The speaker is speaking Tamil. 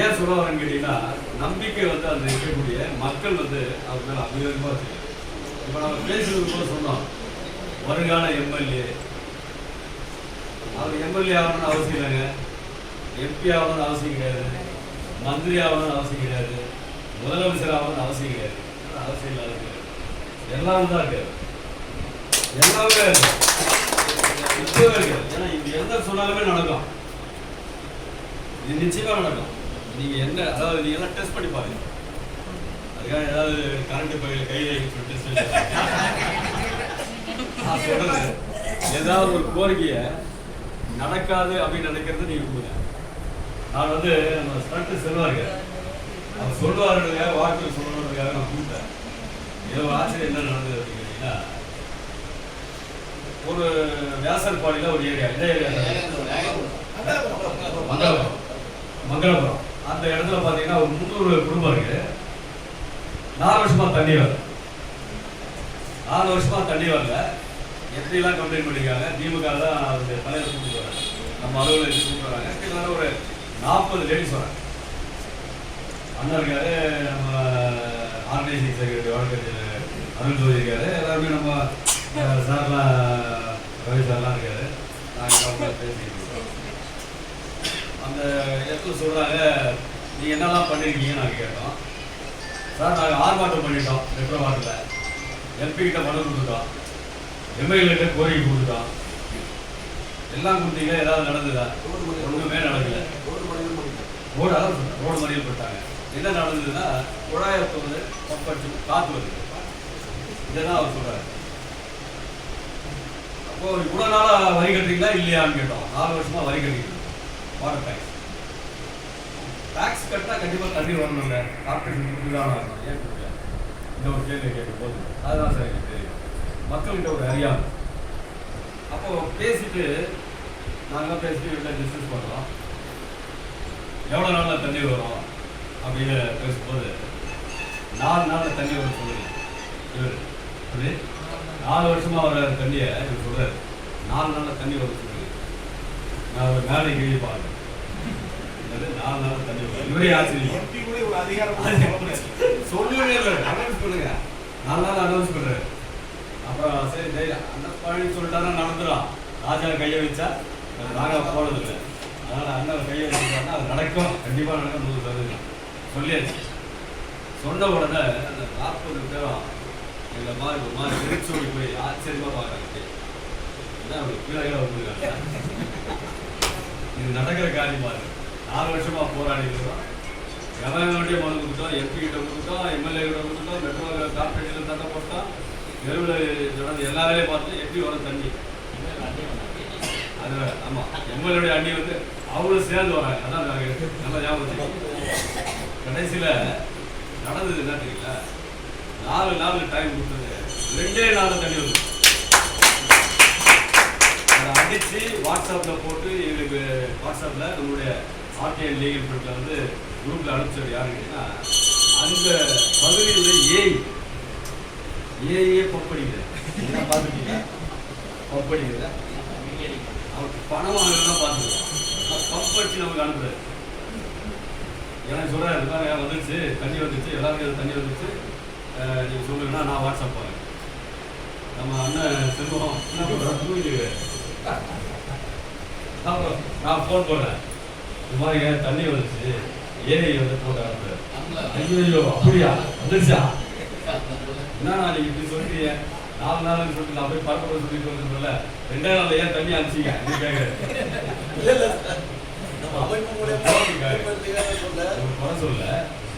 ஏன் சொல்ல வரேன்னு கேட்டீங்கன்னா நம்பிக்கை வந்து அந்த இருக்கக்கூடிய மக்கள் வந்து அவர் மேலே அபிவேகமாக இருக்கு இப்போ நம்ம பேசுறது கூட சொன்னோம் வருங்கால எம்எல்ஏ. அவர் எம்எல்ஏ ஆகணும்னு அவசியம் இல்லைங்க. எம்பி ஆகணும்னு அவசியம் கிடையாது. மந்திரி ஆகணும்னு அவசியம் கிடையாது. முதலமைச்சர் ஆகணும்னு அவசியம் கிடையாது. அவசியம் இல்லாத கிடையாது எல்லாம் தான் இருக்காது எல்லாமே இருக்கு ஏன்னா இது எந்த சொன்னாலுமே நடக்கும். இது நிச்சயமா நடக்கும். நீங்க என்ன அதாவது நீங்க எல்லாம் டெஸ்ட் பண்ணி பாருங்க. அதுக்காக ஏதாவது கரண்ட் பயில கையில டெஸ்ட் நான் சொல்றது ஏதாவது ஒரு கோரிக்கையை நடக்காது அப்படின்னு நினைக்கிறது நீங்க கொடுங்க நான் வந்து நம்ம ஸ்டண்ட் செல்வாருங்க அவர் சொல்லுவாருக்காக வாக்கு சொல்லணுன்றதுக்காக நான் கூப்பிட்டேன். ஏதோ ஆச்சரியம் என்ன நடந்தது அப்படின்னு கேட்டீங்கன்னா ஒரு வியாசர்பாடியில் ஒரு ஏரியா எந்த ஏரியா? மங்களபுரம். மங்களபுரம். அந்த இடத்துல பார்த்தீங்கன்னா ஒரு முந்நூறு குடும்பம் இருக்கு. நாலு வருஷமா தண்ணி வரல. நாலு வருஷமா தண்ணி வரல. எப்படிலாம் கம்ப்ளைண்ட் பண்ணிருக்காங்க. திமுக தான் அவருடைய தலைவர் கூப்பிட்டு வராங்க. நம்ம அலுவலகத்துக்கு கூப்பிட்டு வராங்க. கிட்டத்தட்ட ஒரு நாற்பது லேடிஸ் வராங்க. அண்ணன் இருக்காரு நம்ம ஆர்கனைசிங் செக்ரட்டரி வழக்கறிஞர் அருள் ஜோதி இருக்காரு. எல்லாருமே நம்ம சார்லாம் ரவி சார்லாம் இருக்காரு. நாங்கள் பேசிக்கிட்டு இருக்கோம். அந்த இடத்துல சொல்கிறாங்க நீங்கள் என்னெல்லாம் பண்ணிருக்கீங்க நாங்கள் கேட்டோம். சார் நாங்கள் ஆர்ப்பாட்டம் பண்ணிட்டோம் மெட்ரோ வாட்டில் எம்பி மனு கொடுத்துட்டோம். எம்எல்ஏகிட்ட கோரிக்கை கொடுத்துட்டோம். எல்லாம் கொடுத்தீங்க ஏதாவது நடந்ததா? ஒன்றுமே நடக்கல. ரோடு அதான் சொல்றேன், ரோடு மறியல் போட்டாங்க என்ன நடந்ததுன்னா குழாயை வந்து பப்படிச்சு காத்து வருது. இதெல்லாம் அவர் சொல்றாரு. அப்போ இவ்வளவு நாளா வரி கட்டுறீங்களா இல்லையான்னு கேட்டோம். நாலு வருஷமாக வரி கட்டிட்டு வாட்டர் டேக்ஸ் டாக்ஸ் கட்டினா கண்டிப்பா தண்ணி வரணும்ல. கார்பரேஷன் கொடுத்து தான் ஆகணும் ஏன் இந்த ஒரு கேள்வி கேட்கும் போது. அதுதான் சார் எனக்கு தெரியும். மக்கள்கிட்ட ஒரு அறியாமை. அப்போ பேசிட்டு நாங்கள் பேசிட்டு வீட்டில் டிஸ்கஸ் பண்ணுறோம் எவ்வளோ நாளில் தண்ணி வரும்? அப்படின்னு பேசும்போது நாலு நாளில் தண்ணி வரும் சொல்லுங்க இவர். அது நாலு வருஷமா வர தண்ணியை இவர் சொல்றாரு. நாலு நாளில் தண்ணி வரும் சொல்லுங்க நான் ஒரு மேலே கீழே பார்க்குறேன் என்னது? நாலு நாள் தண்ணி இவரே ஆச்சரியம் சொல்லவே இல்லை அனௌன்ஸ் பண்ணுங்க. நாலு நாள் அனௌன்ஸ் பண்றாரு அப்புறம் சரி சரி அண்ணன் பழனி சொல்லிட்டாருன்னா நடந்துடும் ராஜா கையை வச்சா நாங்கள் போனது இல்லை அதனால அண்ணன் கையை வச்சுட்டாருன்னா அது நடக்கும். கண்டிப்பாக நடக்கும் நூறு சதவீதம். சொல்லியாச்சு. சொன்ன உடனே அந்த நாற்பது பேரும் எங்களை மாதிரி ஒரு மாதிரி வெறிச்சோடி போய் ஆச்சரியமா பார்க்குறாங்க இது நடக்கிற காரியமா இருக்கு நாலு வருஷமா போராடி இருக்கிறோம் கவர்மெண்ட்டே மனு கொடுத்தோம் எம்பி கிட்ட கொடுத்தோம் எம்எல்ஏ கிட்ட கொடுத்தோம் மெட்ரோ கார்பரேஷன்ல சண்டை போட்டோம். தெருவில் நடந்து எல்லா வேலையும் பார்த்து எப்படி வரும் தண்ணி. அது ஆமாம் எம்எல்ஏடைய அண்ணி வந்து அவங்களும் சேர்ந்து வராங்க. அதான் நாங்கள் நல்லா ஞாபகம் கடைசியில் கடைசியில நடந்தது என்ன தெரியல நாலு நாள் டைம் கொடுத்தது. ரெண்டே நாள் தண்ணி வந்து அதை அடித்து வாட்ஸ்அப்பில் போட்டு எங்களுக்கு வாட்ஸ்அப்பில் நம்மளுடைய ஆர்டிஎன் லீகல் பிரிட்ல வந்து குரூப்பில் அனுப்பிச்சது யாருன்னு கேட்டீங்கன்னா அந்த பகுதியுடைய ஏய் ஏயே பப்படிக்குது என்ன பார்த்துட்டீங்க பப்படிக்குது அவருக்கு பணம் வாங்கலாம் பார்த்துக்கலாம் பம்ப் அடிச்சு நமக்கு அனுப்புறாரு. எனக்கு சொல்கிறார் இந்த மாதிரி வந்துருச்சு. தண்ணி வந்துருச்சு. எல்லாருக்கும் தண்ணி வந்துருச்சு. நீங்கள் சொல்லுங்கன்னா நான் வாட்ஸ்அப் பாருங்க நம்ம அண்ணன் செல்வம் என்ன பண்றோம் தூங்கிட்டு நான் ஃபோன் போடுறேன். இது மாதிரி தண்ணி வந்துச்சு? ஏரி வந்து போட்டாங்க ஐயோ அப்படியா? வந்துச்சா என்ன நான் இப்படி சொல்றீங்க? நாலு நாள் சொல்லிட்டு நான் போய் பார்க்க போய் சொல்லிட்டு வந்ததுல ரெண்டே நாள் ஏன் தண்ணி அனுப்பிச்சிங்க? நீ கேட்குறேன் சொல்ல?